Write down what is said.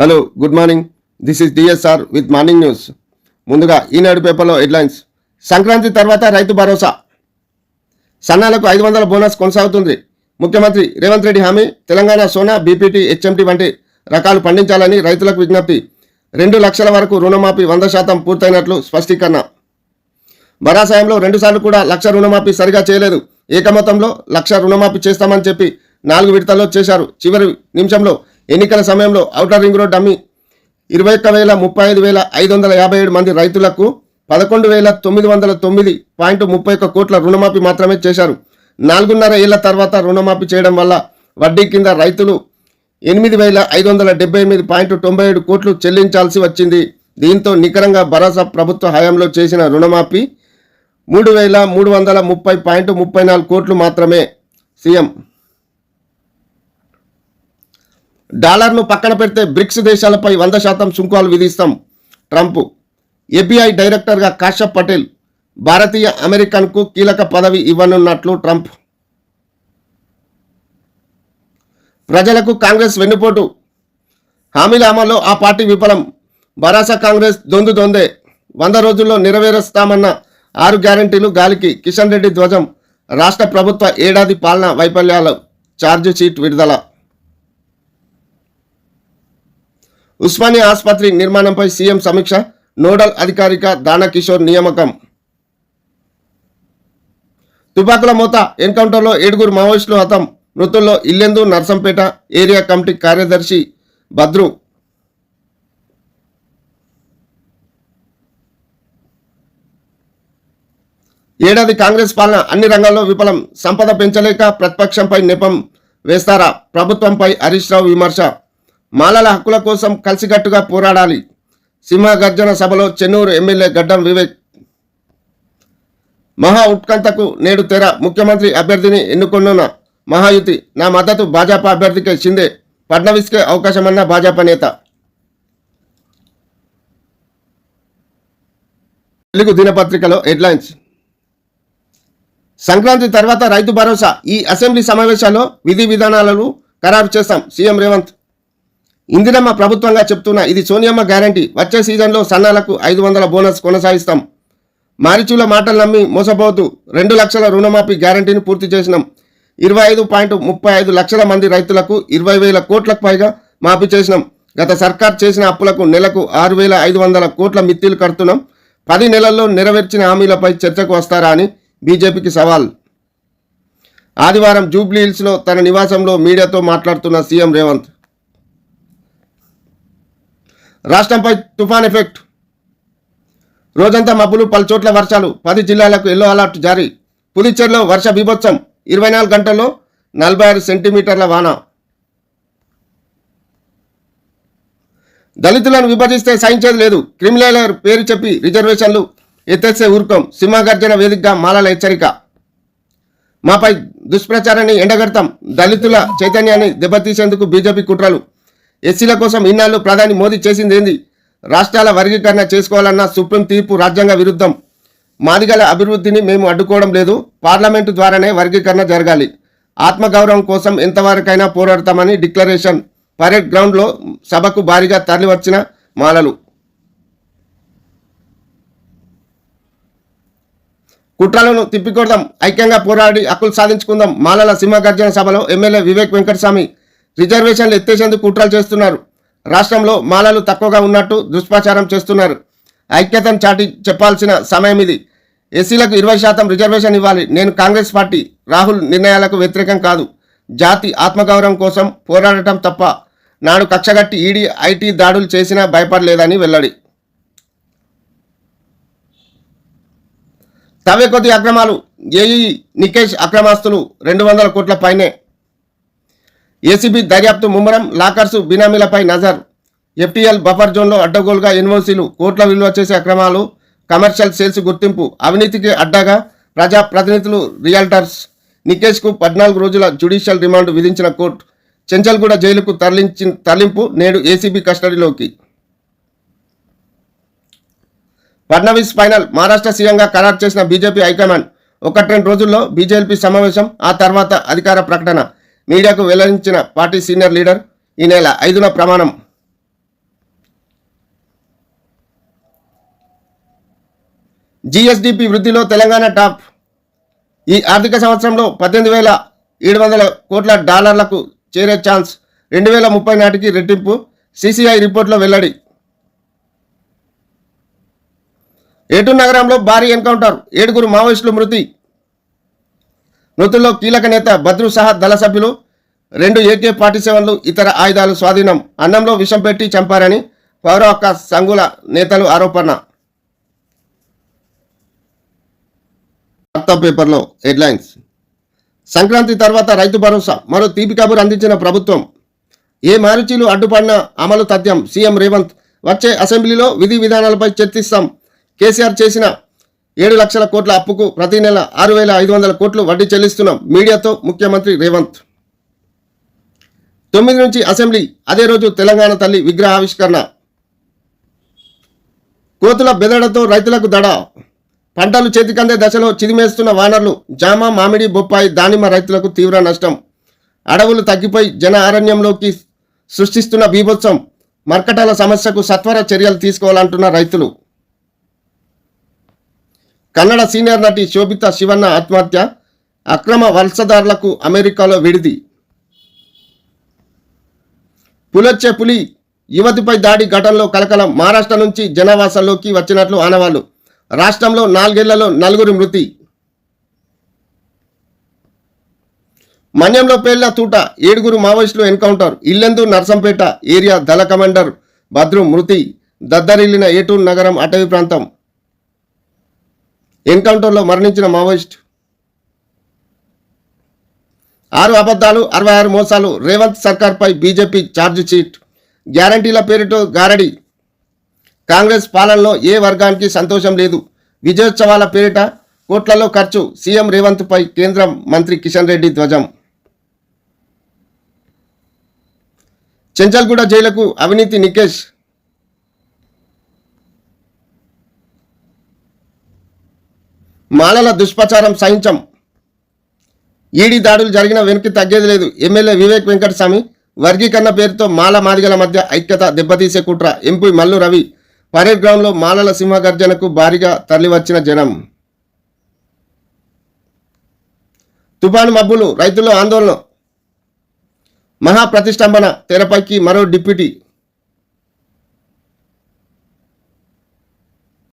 Hello good morning this is DSR with morning news ముందుగా ఈనాడు పేపర్లో headlines. Sankranti తర్వాత రైతు భరోసా. సన్నాలకు ఐదు వందల బోనస్ కొనసాగుతుంది. ముఖ్యమంత్రి రేవంత్ రెడ్డి హామీ తెలంగాణ సోనా బీపీటీ హెచ్ఎంటీ వంటి రకాలు పండించాలని రైతులకు విజ్ఞప్తి. రెండు లక్షల వరకు రుణమాఫీ వంద శాతం పూర్తయినట్లు స్పష్టీకరణ. భరాసాయంలో రెండుసార్లు కూడా లక్ష రుణమాఫీ సరిగా చేయలేదు. ఏకమతంలో లక్ష రుణమాఫీ చేస్తామని చెప్పి నాలుగు విడతల్లో చేశారు. చివరి నిమిషంలో ఎన్నికల సమయంలో ఔటర్ రింగ్ రోడ్ అమ్మి ఇరవై ఒక్క వేల ముప్పై ఐదు వేల ఐదు వందల యాభై ఏడు మంది రైతులకు పదకొండు వేల తొమ్మిది వందల తొమ్మిది పాయింట్ ముప్పై ఒక్క కోట్ల రుణమాఫీ మాత్రమే చేశారు. నాలుగున్నర ఏళ్ళ తర్వాత రుణమాఫీ చేయడం వల్ల వడ్డీ కింద రైతులు ఎనిమిది వేల ఐదు వందల డెబ్బై ఎనిమిది పాయింట్ తొంభై ఏడు కోట్లు చెల్లించాల్సి వచ్చింది. దీంతో నికరంగా భరోసా ప్రభుత్వ హయాంలో చేసిన రుణమాఫీ మూడు వేల మూడు వందల ముప్పై పాయింట్ ముప్పై నాలుగు కోట్లు మాత్రమే. సీఎం డాలర్ను పక్కన పెడితే బ్రిక్స్ దేశాలపై వంద శాతం సుంకాలు విధిస్తాం. ట్రంప్ ఏపీఐ డైరెక్టర్గా కాశ్యప్ పటేల్ భారతీయ అమెరికన్కు కీలక పదవి ఇవ్వనున్నట్లు ట్రంప్. ప్రజలకు కాంగ్రెస్ వెన్నుపోటు. హామీల అమల్లో ఆ పార్టీ విఫలం. భరాసా కాంగ్రెస్ దొందు దొందే. వంద రోజుల్లో నెరవేరుస్తామన్న ఆరు గ్యారంటీలు గాలికి. కిషన్ రెడ్డి ధ్వజం. రాష్ట్ర ప్రభుత్వ ఏడాది పాలన వైఫల్యాలు ఛార్జ్ షీట్ విడుదల. ఉస్మానియా ఆసుపత్రి నిర్మాణంపై సీఎం సమీక్ష నోడల్ అధికారిక దానకిషోర్ నియామకం. తుపాకుల మూత ఎన్కౌంటర్లో ఏడుగురు మావోయిస్టులు హతం. మృతుల్లో ఇల్లెందు నర్సంపేట ఏరియా కమిటీ కార్యదర్శి భద్రు. ఏడాది కాంగ్రెస్ పాలన అన్ని రంగాల్లో విఫలం. సంపద పెంచలేక ప్రతిపక్షంపై నెపం వేస్తారా? ప్రభుత్వంపై హరీష్ రావు విమర్శ. మాలల హక్కుల కోసం కలిసికట్టుగా పోరాడాలి. సింహగర్జన సభలో చెన్నూరు ఎమ్మెల్యే గడ్డం వివేక్. మహా ఉత్కంఠకు నేడు తెర. ముఖ్యమంత్రి అభ్యర్థిని ఎన్నుకొనున్న మహాయుతి. నా మద్దతు భాజపా అభ్యర్థికే షిందే. ఫడ్నవీస్కే అవకాశమన్న భాజపా నేత. తెలుగు దినపత్రికలో హెడ్లైన్స్. సంక్రాంతి తర్వాత రైతు భరోసా. ఈ అసెంబ్లీ సమావేశాల్లో విధి విధానాలను ఖరారు చేస్తాం సీఎం రేవంత్. ఇందిరమ్మ ప్రభుత్వంగా చెప్తున్న ఇది సోనియమ్మ గ్యారంటీ. వచ్చే సీజన్లో సన్నాలకు ఐదు వందల బోనస్ కొనసాగిస్తాం. మారిచూల మాటలు నమ్మి మోసపోతూ రెండు లక్షల రుణమాఫీ గ్యారంటీని పూర్తి చేసినాం. ఇరవై ఐదు పాయింట్ ముప్పై ఐదు లక్షల మంది రైతులకు ఇరవై వేల కోట్లకు పైగా మాఫీ చేసినాం. గత సర్కార్ చేసిన అప్పులకు నెలకు ఆరు వేల ఐదు వందల కోట్ల మిత్తిలు కడుతున్నాం. పది నెలల్లో నెరవేర్చిన హామీలపై చర్చకు వస్తారా అని బీజేపీకి సవాల్. ఆదివారం జూబ్లీ హిల్స్లో తన నివాసంలో మీడియాతో మాట్లాడుతున్న సీఎం రేవంత్. రాష్ట్రంపై తుఫాన్ ఎఫెక్ట్. రోజంతా మబ్బులు పలుచోట్ల వర్షాలు. పది జిల్లాలకు ఎల్లో అలర్ట్ జారీ. పుదుచ్చేరిలో వర్ష బీభత్సం. ఇరవై నాలుగు గంటల్లో నలభై ఆరు సెంటీమీటర్ల వాన. దళితులను విభజిస్తే సహించేది లేదు. క్రిమినల్ పేరు చెప్పి రిజర్వేషన్లు ఎత్తేస్తే ఊరుకోం. సింహగర్జన వేదికగా మాలల హెచ్చరిక. మాపై దుష్ప్రచారాన్ని ఎండగడతాం. దళితుల చైతన్యాన్ని దెబ్బతీసేందుకు బీజేపీ కుట్రలు. ఎస్సీల కోసం ఇన్నాళ్ళు ప్రధాని మోదీ చేసింది ఏంది? రాష్ట్రాల వర్గీకరణ చేసుకోవాలన్న సుప్రీం తీర్పు రాజ్యాంగ విరుద్ధం. మాదిగల అభివృద్ధిని మేము అడ్డుకోవడం లేదు. పార్లమెంటు ద్వారానే వర్గీకరణ జరగాలి. ఆత్మగౌరవం కోసం ఎంతవరకైనా పోరాడతామని డిక్లరేషన్ పరేడ్ గ్రౌండ్లో సభకు భారీగా తరలివచ్చిన మాలలు. కుట్రలను తిప్పికొడదాం. ఐక్యంగా పోరాడి హక్కులు సాధించుకుందాం. మాలల సింహగర్జన సభలో ఎమ్మెల్యే వివేక్ వెంకటస్వామి రిజర్వేషన్లు ఎత్తేసేందుకు కుట్రలు చేస్తున్నారు. రాష్ట్రంలో మాలలు తక్కువగా ఉన్నట్టు దుష్ప్రచారం చేస్తున్నారు. ఐక్యతను చాటి చెప్పాల్సిన సమయం ఇది. ఎస్సీలకు ఇరవై శాతం రిజర్వేషన్ ఇవ్వాలి. నేను కాంగ్రెస్ పార్టీ రాహుల్ నిర్ణయాలకు వ్యతిరేకం కాదు. జాతి ఆత్మగౌరవం కోసం పోరాడటం తప్ప నాడు కక్షగట్టి ఈడీ ఐటీ దాడులు చేసినా భయపడలేదని వెల్లడి. తవే కొద్ది అక్రమాలు. ఏఈ నికేష్ అక్రమాస్తులు రెండు వందల కోట్ల పైనే ఏసీబీ దర్యాప్తు ముమ్మరం లాకర్సు బినామీలపై నజర్. ఎఫ్టీఎల్ బఫర్ జోన్లో అడ్డగోలుగా ఎన్ఓసీలు కోట్ల విలువ చేసే అక్రమాలు కమర్షియల్ సేల్స్ గుర్తింపు అవినీతికి అడ్డగా ప్రజా ప్రతినిధులు రియల్టర్స్. నికేష్కు పద్నాలుగు రోజుల జ్యుడిషియల్ రిమాండ్ విధించిన కోర్టు. చెంచల్గూడ జైలుకు తరలించి తరలింపు నేడు ఏసీబీ కస్టడీలోకి. ఫడ్నవీస్ ఫైనల్ మహారాష్ట్ర సీఎంగా ఖరారు చేసిన బీజేపీ హైకమాండ్. ఒకటి రెండు రోజుల్లో బీజేపీ సమావేశం ఆ తర్వాత అధికార ప్రకటన. మీడియాకు వెల్లడించిన పార్టీ సీనియర్ లీడర్ ఈ నెల ఐదున ప్రమాణం. జిఎస్డిపి వృద్ధిలో తెలంగాణ టాప్. ఈ ఆర్థిక సంవత్సరంలో పద్దెనిమిది వేల ఏడు వందల కోట్ల డాలర్లకు చేరే ఛాన్స్ రెండు వేల ముప్పై నాటికి రెట్టింపు సిసిఐ రిపోర్ట్లో వెల్లడి. ఏటూరు నగరంలో భారీ ఎన్కౌంటర్ ఏడుగురు మావోయిస్టులు మృతి. మృతుల్లో కీలక నేత బద్రు సహా దళ సభ్యులు రెండు ఏకే ఫార్టీ సెవెన్లు ఇతర ఆయుధాలు స్వాధీనం అన్నంలో విషం పెట్టి చంపారని పౌర హక్క సంఘుల నేతలు ఆరోపణ. వార్తా పేపర్లో హెడ్లైన్స్. సంక్రాంతి తర్వాత రైతు భరోసా మరో తీపి కబురు అందించిన ప్రభుత్వం. ఏ మారుచీలు అడ్డుపడిన అమలు తథ్యం సీఎం రేవంత్. వచ్చే అసెంబ్లీలో విధి విధానాలపై చర్చిస్తాం. కేసీఆర్ చేసిన ఏడు లక్షల కోట్ల అప్పుకు ప్రతి నెల ఆరు వేల ఐదు వందల కోట్లు వడ్డీ చెల్లిస్తున్నాం మీడియాతో ముఖ్యమంత్రి రేవంత్. తొమ్మిది నుంచి అసెంబ్లీ అదే రోజు తెలంగాణ తల్లి విగ్రహావిష్కరణ కోతుల బెదడతో రైతులకు దడ. పంటలు చేతికందే దశలో చిదిమేస్తున్న వానర్లు జామ మామిడి బొప్పాయి దానిమ్మ రైతులకు తీవ్ర నష్టం. అడవులు తగ్గిపోయి జన అరణ్యంలోకి సృష్టిస్తున్న బీభత్సం. మర్కటాల సమస్యకు సత్వర చర్యలు తీసుకోవాలంటున్న రైతులు. కన్నడ సీనియర్ నటి శోభిత శివన్న ఆత్మహత్య అక్రమ వలసదారులకు అమెరికాలో విడిది. పులొచ్చే పులి యువతిపై దాడి ఘటనలో కలకలం. మహారాష్ట్ర నుంచి జనావాసంలోకి వచ్చినట్లు ఆనవాళ్ళు. రాష్ట్రంలో నాలుగేళ్ళలో నలుగురు మృతి. మన్యంలో పేలిన తూట ఏడుగురు మావోయిస్టులు ఎన్కౌంటర్. ఇల్లెందు నర్సంపేట ఏరియా దళ కమాండర్ భద్రు మృతి. దద్దరిల్లిన ఏటూరు నగరం అటవీ ప్రాంతం. ఎన్కౌంటర్లో మరణించిన మావోయిస్ట్. ఆరు అబద్ధాలు అరవై ఆరు మోసాలు రేవంత్ సర్కార్పై బీజేపీ ఛార్జ్ షీట్. గ్యారంటీల పేరుతో గారడి. కాంగ్రెస్ పాలనలో ఏ వర్గానికి సంతోషం లేదు. విజయోత్సవాల పేరిట కోట్లలో ఖర్చు సీఎం రేవంత్పై కేంద్ర మంత్రి కిషన్ రెడ్డి ధ్వజం. చెంచల్గూడ జైలుకు అవినీతి నికేష్. మాలల దుష్ప్రచారం సహించం. ఈడీ దాడులు జరిగిన వెనక్కి తగ్గేది లేదు. ఎమ్మెల్యే వివేక్ వెంకటస్వామి వర్గీకరణ పేరుతో మాల మాదిగల మధ్య ఐక్యత దెబ్బతీసే కుట్ర. ఎంపీ మల్లు రవి పరేడ్ గ్రౌండ్లో మాలల సింహగర్జనకు భారీగా తరలివచ్చిన జనం. తుఫాను మబ్బులు రైతుల్లో ఆందోళన. మహాప్రతిష్టంభన తెరపైకి మరో డిప్యూటీ